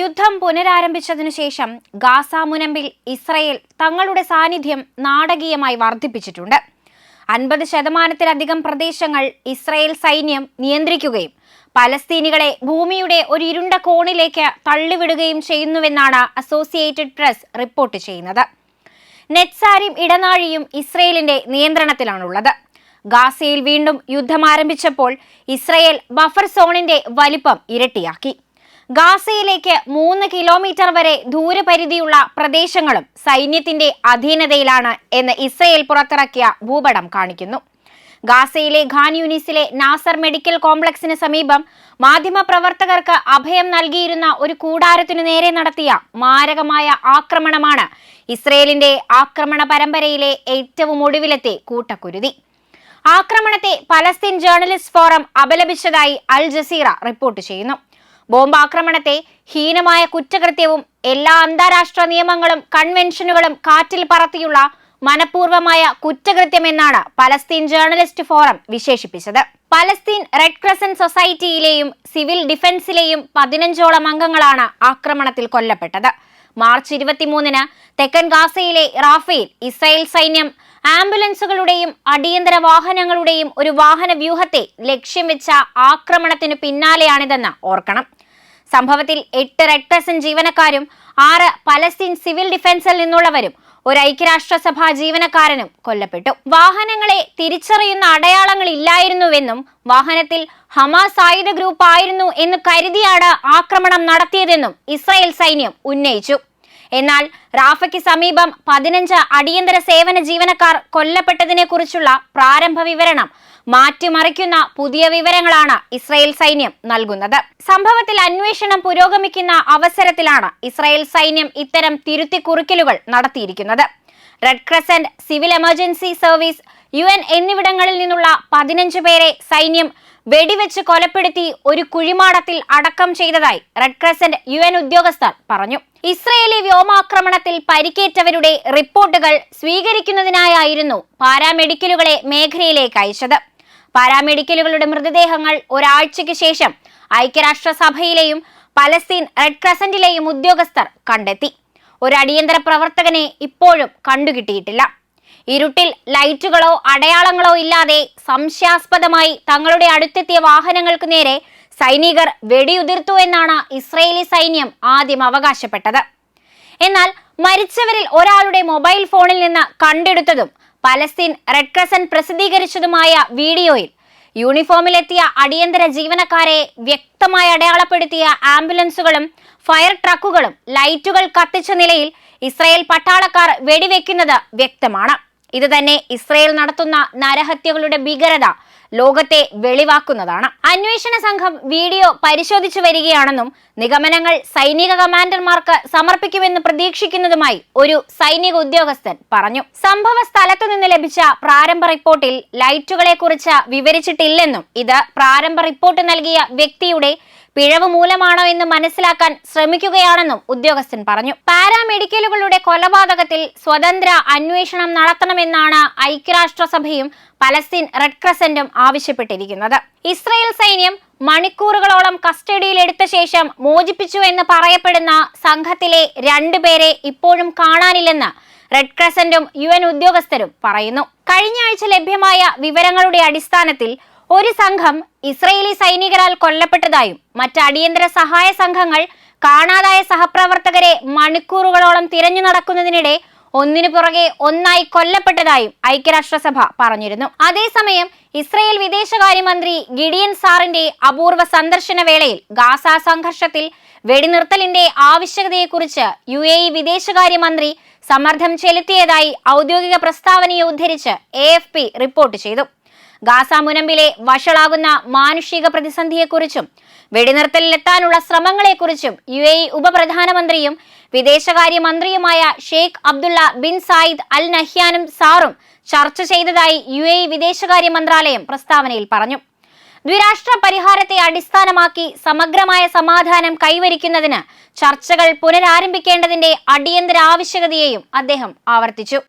യുദ്ധം പുനരാരംഭിച്ചതിനു ശേഷം Gaza മുനമ്പിൽ Israel തങ്ങളുടെ സാന്നിധ്യം നാടകീയമായി വർദ്ധിപ്പിച്ചിട്ടുണ്ട്. അൻപത് ശതമാനത്തിലധികം പ്രദേശങ്ങൾ ഇസ്രയേൽ സൈന്യം നിയന്ത്രിക്കുകയും പലസ്തീനികളെ ഭൂമിയുടെ ഒരു ഇരുണ്ട കോണിലേക്ക് തള്ളിവിടുകയും ചെയ്യുന്നുവെന്നാണ് അസോസിയേറ്റഡ് പ്രസ് റിപ്പോർട്ട് ചെയ്യുന്നത്. നെറ്റ്സാരിം ഇടനാഴിയും ഇസ്രയേലിന്റെ നിയന്ത്രണത്തിലാണുള്ളത്. ഗാസയിൽ വീണ്ടും യുദ്ധം ആരംഭിച്ചപ്പോൾ ഇസ്രയേൽ ബഫർ സോണിന്റെ വലിപ്പം ഇരട്ടിയാക്കി. ഗാസയിലേക്ക് മൂന്ന് കിലോമീറ്റർ വരെ ദൂരപരിധിയുള്ള പ്രദേശങ്ങളും സൈന്യത്തിന്റെ അധീനതയിലാണ് എന്ന് ഇസ്രയേൽ പുറത്തിറക്കിയ ഭൂപടം കാണിക്കുന്നു. ഗാസയിലെ ഖാൻ യൂണിസിലെ നാസർ മെഡിക്കൽ കോംപ്ലക്സിന് സമീപം മാധ്യമപ്രവർത്തകർക്ക് അഭയം നൽകിയിരുന്ന ഒരു കൂടാരത്തിനു നേരെ നടത്തിയ മാരകമായ ആക്രമണമാണ് ഇസ്രയേലിന്റെ ആക്രമണ പരമ്പരയിലെ ഏറ്റവും ഒടുവിലത്തെ കൂട്ടക്കുരുതി. ആക്രമണത്തെ പലസ്തീൻ ജേർണലിസ്റ്റ് ഫോറം അപലപിച്ചതായി അൽ ജസീറ റിപ്പോർട്ട് ചെയ്യുന്നു. ബോംബാക്രമണത്തെ ഹീനമായ കുറ്റകൃത്യവും എല്ലാ അന്താരാഷ്ട്ര നിയമങ്ങളും കൺവെൻഷനുകളും കാറ്റിൽ പറത്തിയുള്ള മനഃപൂർവമായ കുറ്റകൃത്യമെന്നാണ് പലസ്തീൻ ജേർണലിസ്റ്റ് ഫോറം വിശേഷിപ്പിച്ചത്. പലസ്തീൻ റെഡ് ക്രസന്റ് സൊസൈറ്റിയിലെയും സിവിൽ ഡിഫൻസിലെയും പതിനഞ്ചോളം അംഗങ്ങളാണ് ആക്രമണത്തിൽ കൊല്ലപ്പെട്ടത്. മാർച്ച് ഇരുപത്തിമൂന്നിന് തെക്കൻ ഗാസയിലെ റാഫേൽ ഇസ്രായേൽ സൈന്യം ആംബുലൻസുകളുടെയും അടിയന്തര വാഹനങ്ങളുടെയും ഒരു വാഹന വ്യൂഹത്തെ ലക്ഷ്യം വെച്ച ആക്രമണത്തിനു പിന്നാലെയാണിതെന്ന് ഓർക്കണം. സംഭവത്തിൽ എട്ട് റെഡ് ക്രസന്റ് ജീവനക്കാരും ആറ് പലസ്തീൻ സിവിൽ ഡിഫൻസിൽ നിന്നുള്ളവരും ഒരു ഐക്യരാഷ്ട്രസഭാ ജീവനക്കാരനും കൊല്ലപ്പെട്ടു. വാഹനങ്ങളെ തിരിച്ചറിയുന്ന അടയാളങ്ങൾ ഇല്ലായിരുന്നുവെന്നും വാഹനത്തിൽ ഹമാസ് ആയുധ ഗ്രൂപ്പ് ആയിരുന്നു എന്ന് കരുതിയാണ് ആക്രമണം നടത്തിയതെന്നും ഇസ്രായേൽ സൈന്യം ഉന്നയിച്ചു. എന്നാൽ റാഫയ്ക്ക് സമീപം പതിനഞ്ച് അടിയന്തര സേവന ജീവനക്കാർ കൊല്ലപ്പെട്ടതിനെ കുറിച്ചുള്ള പ്രാരംഭ വിവരണം മാറ്റിമറിക്കുന്ന പുതിയ വിവരങ്ങളാണ് ഇസ്രായേൽ സൈന്യം നൽകുന്നത്. സംഭവത്തിൽ അന്വേഷണം പുരോഗമിക്കുന്ന അവസരത്തിലാണ് ഇസ്രായേൽ സൈന്യം ഇത്തരം തിരുത്തി കുറിക്കലുകൾ നടത്തിയിരിക്കുന്നത്. Red crescent civil emergency service U N എന്നിവിടങ്ങളിൽ നിന്നുള്ള പതിനഞ്ച് പേരെ സൈന്യം വെടിവെച്ച് കൊലപ്പെടുത്തി ഒരു കുഴിമാടത്തിൽ അടക്കം ചെയ്തതായി റെഡ് ക്രസന്റ് യു ഉദ്യോഗസ്ഥർ പറഞ്ഞു. ഇസ്രയേലി വ്യോമാക്രമണത്തിൽ പരിക്കേറ്റവരുടെ റിപ്പോർട്ടുകൾ സ്വീകരിക്കുന്നതിനായിരുന്നു പാരാമെഡിക്കലുകളെ മേഖലയിലേക്ക് അയച്ചത്. പാരാമെഡിക്കലുകളുടെ മൃതദേഹങ്ങൾ ഒരാഴ്ചയ്ക്ക് ശേഷം ഐക്യരാഷ്ട്രസഭയിലെയും പലസ്തീൻ റെഡ് ക്രസന്റിലെയും ഉദ്യോഗസ്ഥർ കണ്ടെത്തി. ഒരു അടിയന്തര പ്രവർത്തകനെ ഇപ്പോഴും കണ്ടുകിട്ടിയിട്ടില്ല. ഇരുട്ടിൽ ലൈറ്റുകളോ അടയാളങ്ങളോ ഇല്ലാതെ സംശയാസ്പദമായി തങ്ങളുടെ അടുത്തെത്തിയ വാഹനങ്ങൾക്ക് നേരെ സൈനികർ വെടിയുതിർത്തു എന്നാണ് ഇസ്രയേലി സൈന്യം ആദ്യം അവകാശപ്പെട്ടത്. എന്നാൽ മരിച്ചവരിൽ ഒരാളുടെ മൊബൈൽ ഫോണിൽ നിന്ന് കണ്ടെടുത്തതും പലസ്തീൻ റെഡ് ക്രസന്റ് പ്രസിദ്ധീകരിച്ചതുമായ വീഡിയോയിൽ യൂണിഫോമിലെത്തിയ അടിയന്തര ജീവനക്കാരെ വ്യക്തമായി അടയാളപ്പെടുത്തിയ ആംബുലൻസുകളും ഫയർ ട്രക്കുകളും ലൈറ്റുകൾ കത്തിച്ച നിലയിൽ ഇസ്രായേൽ പട്ടാളക്കാർ വെടിവെക്കുന്നത് വ്യക്തമാണ്. ഇത് തന്നെ ഇസ്രയേൽ നടത്തുന്ന നരഹത്യകളുടെ ഭീകരത ലോകത്തെ വെളിവാക്കുന്നതാണ്. അന്വേഷണ സംഘം വീഡിയോ പരിശോധിച്ചു വരികയാണെന്നും നിഗമനങ്ങൾ സൈനിക കമാൻഡർമാർക്ക് സമർപ്പിക്കുമെന്ന് പ്രതീക്ഷിക്കുന്നതുമായി ഒരു സൈനിക ഉദ്യോഗസ്ഥൻ പറഞ്ഞു. സംഭവ സ്ഥലത്തു നിന്ന് ലഭിച്ച പ്രാരംഭ റിപ്പോർട്ടിൽ ലൈറ്റുകളെ കുറിച്ച് വിവരിച്ചിട്ടില്ലെന്നും ഇത് പ്രാരംഭ റിപ്പോർട്ട് നൽകിയ വ്യക്തിയുടെ പിഴവ് മൂലമാണോ എന്ന് മനസ്സിലാക്കാൻ ശ്രമിക്കുകയാണെന്നും ഉദ്യോഗസ്ഥൻ പറഞ്ഞു. പാരാമെഡിക്കലുകളുടെ കൊലപാതകത്തിൽ സ്വതന്ത്ര അന്വേഷണം നടത്തണമെന്നാണ് ഐക്യരാഷ്ട്രസഭയും പലസ്തീൻ റെഡ് ക്രസന്റും ആവശ്യപ്പെട്ടിരിക്കുന്നത്. ഇസ്രയേൽ സൈന്യം മണിക്കൂറുകളോളം കസ്റ്റഡിയിൽ എടുത്ത ശേഷം മോചിപ്പിച്ചു എന്ന് പറയപ്പെടുന്ന സംഘത്തിലെ രണ്ടുപേരെ ഇപ്പോഴും കാണാനില്ലെന്ന് റെഡ് ക്രസന്റും യു ഉദ്യോഗസ്ഥരും പറയുന്നു. കഴിഞ്ഞ ആഴ്ച ലഭ്യമായ വിവരങ്ങളുടെ അടിസ്ഥാനത്തിൽ ഒരു സംഘം ഇസ്രയേലി സൈനികരാൽ കൊല്ലപ്പെട്ടതായും മറ്റ് അടിയന്തര സഹായ സംഘങ്ങൾ കാണാതായ സഹപ്രവർത്തകരെ മണിക്കൂറുകളോളം തിരഞ്ഞു നടക്കുന്നതിനിടെ ഒന്നിനു പുറകെ ഒന്നായി കൊല്ലപ്പെട്ടതായും ഐക്യരാഷ്ട്രസഭ പറഞ്ഞിരുന്നു. അതേസമയം ഇസ്രയേൽ വിദേശകാര്യമന്ത്രി ഗിഡിയൻ സാറിന്റെ അപൂർവ സന്ദർശന വേളയിൽ ഗാസ സംഘർഷത്തിൽ വെടിനിർത്തലിന്റെ ആവശ്യകതയെക്കുറിച്ച് യു എ ഇ വിദേശകാര്യമന്ത്രി സമ്മർദ്ദം ചെലുത്തിയതായി ഔദ്യോഗിക പ്രസ്താവനയെ ഉദ്ധരിച്ച് എ റിപ്പോർട്ട് ചെയ്തു. ഗാസ മുനമ്പിലെ വഷളാകുന്ന മാനുഷിക പ്രതിസന്ധിയെക്കുറിച്ചും വെടിനിർത്തലിലെത്താനുള്ള ശ്രമങ്ങളെക്കുറിച്ചും യു എ ഇ ഉപപ്രധാനമന്ത്രിയും വിദേശകാര്യമന്ത്രിയുമായ Sheikh Abdullah bin Zayed Al നഹ്യാനും സാറും ചർച്ച ചെയ്തതായി യു എ ഇ വിദേശകാര്യ മന്ത്രാലയം പ്രസ്താവനയിൽ പറഞ്ഞു. ദ്വിരാഷ്ട്ര പരിഹാരത്തെ അടിസ്ഥാനമാക്കി സമഗ്രമായ സമാധാനം കൈവരിക്കുന്നതിന് ചർച്ചകൾ പുനരാരംഭിക്കേണ്ടതിന്റെ അടിയന്തര ആവശ്യകതയെയും അദ്ദേഹം ആവർത്തിച്ചു.